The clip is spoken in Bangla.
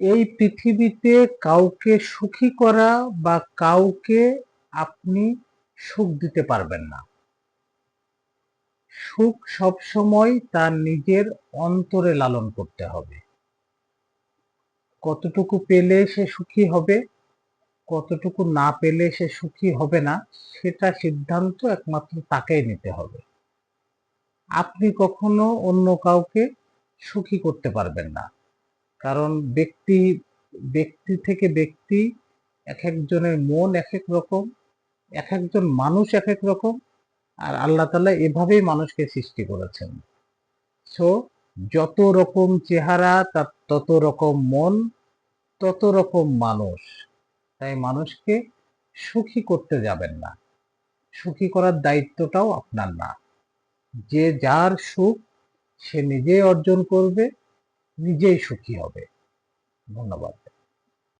এই পৃথিবীতে কাউকে সুখী করা বা কাউকে আপনি সুখ দিতে পারবেন না। সুখ সবসময় তার নিজের অন্তরে লালন করতে হবে। কতটুকু পেলে সে সুখী হবে, কতটুকু না পেলে সে সুখী হবে না, সেটা সিদ্ধান্ত একমাত্র তাকেই নিতে হবে। আপনি কখনো অন্য কাউকে সুখী করতে পারবেন না। কারণ ব্যক্তি ব্যক্তি থেকে ব্যক্তি এক একজনের মন এক এক রকম, এক একজন মানুষ এক এক রকম, আর আল্লাহ তালা এভাবেই মানুষকে সৃষ্টি করেছেন। সো যত রকম চেহারা, তার তত রকম মন, তত রকম মানুষ। তাই মানুষকে সুখী করতে যাবেন না। সুখী করার দায়িত্বটাও আপনার না। যে যার সুখ, সে নিজেই অর্জন করবে নিজেই সুখী হবে। ধন্যবাদ।